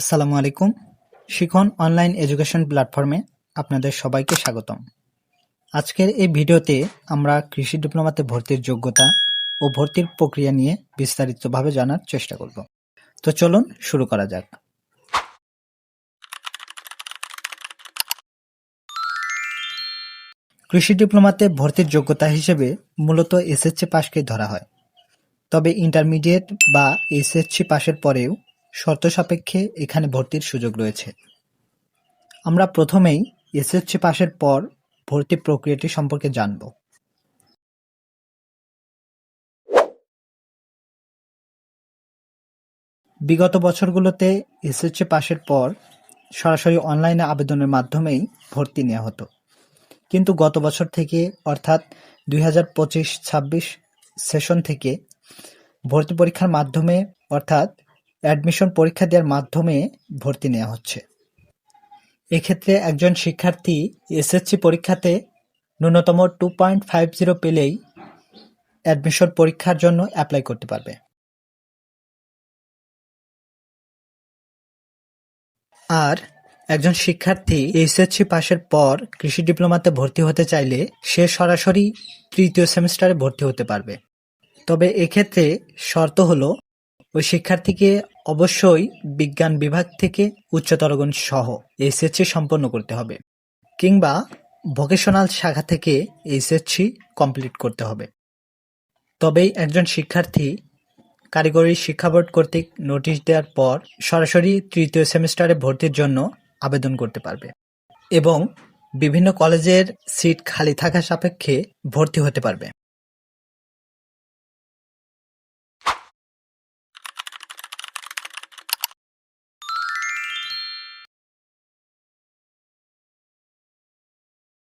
আসসালামু আলাইকুম। শিখন অনলাইন এডুকেশন প্ল্যাটফর্মে আপনাদের সবাইকে স্বাগতম। আজকের এই ভিডিওতে আমরা কৃষি ডিপ্লোমাতে ভর্তির যোগ্যতা ও ভর্তির প্রক্রিয়া নিয়ে বিস্তারিতভাবে জানার চেষ্টা করব। তো চলুন শুরু করা যাক। কৃষি ডিপ্লোমাতে ভর্তির যোগ্যতা হিসেবে মূলত এসএসসি পাশকে ধরা হয়। তবে ইন্টারমিডিয়েট বা এসএসসি পাশের পরেও শর্ত সাপেক্ষে এখানে ভর্তির সুযোগ রয়েছে। আমরা প্রথমেই এসএসসি পাশের পর ভর্তি প্রক্রিয়াটি সম্পর্কে জানব। বিগত বছরগুলোতে এসএসসি পাশের পর সরাসরি অনলাইনে আবেদনের মাধ্যমেই ভর্তি নেওয়া হতো। কিন্তু গত বছর থেকে, অর্থাৎ দুই হাজার পঁচিশ ছাব্বিশ সেশন থেকে ভর্তি পরীক্ষার মাধ্যমে, অর্থাৎ অ্যাডমিশন পরীক্ষা দেওয়ার মাধ্যমে ভর্তি নেওয়া হচ্ছে। এক্ষেত্রে একজন শিক্ষার্থী এসএসসি পরীক্ষাতে ন্যূনতম টু পয়েন্ট ফাইভ জিরো পেলেই অ্যাডমিশন পরীক্ষার জন্য অ্যাপ্লাই করতে পারবে। আর একজন শিক্ষার্থী এইচএসসি পাশের পর কৃষি ডিপ্লোমাতে ভর্তি হতে চাইলে সে সরাসরি তৃতীয় সেমিস্টারে ভর্তি হতে পারবে। তবে এক্ষেত্রে শর্ত হলো, ওই শিক্ষার্থীকে অবশ্যই বিজ্ঞান বিভাগ থেকে উচ্চতর গণিত সহ এইচএসসি সম্পন্ন করতে হবে, কিংবা ভোকেশনাল শাখা থেকে এইচএসসি কমপ্লিট করতে হবে। তবেই একজন শিক্ষার্থী কারিগরি শিক্ষা বোর্ড কর্তৃক নোটিশ দেওয়ার পর সরাসরি তৃতীয় সেমিস্টারে ভর্তির জন্য আবেদন করতে পারবে এবং বিভিন্ন কলেজের সিট খালি থাকা সাপেক্ষে ভর্তি হতে পারবে।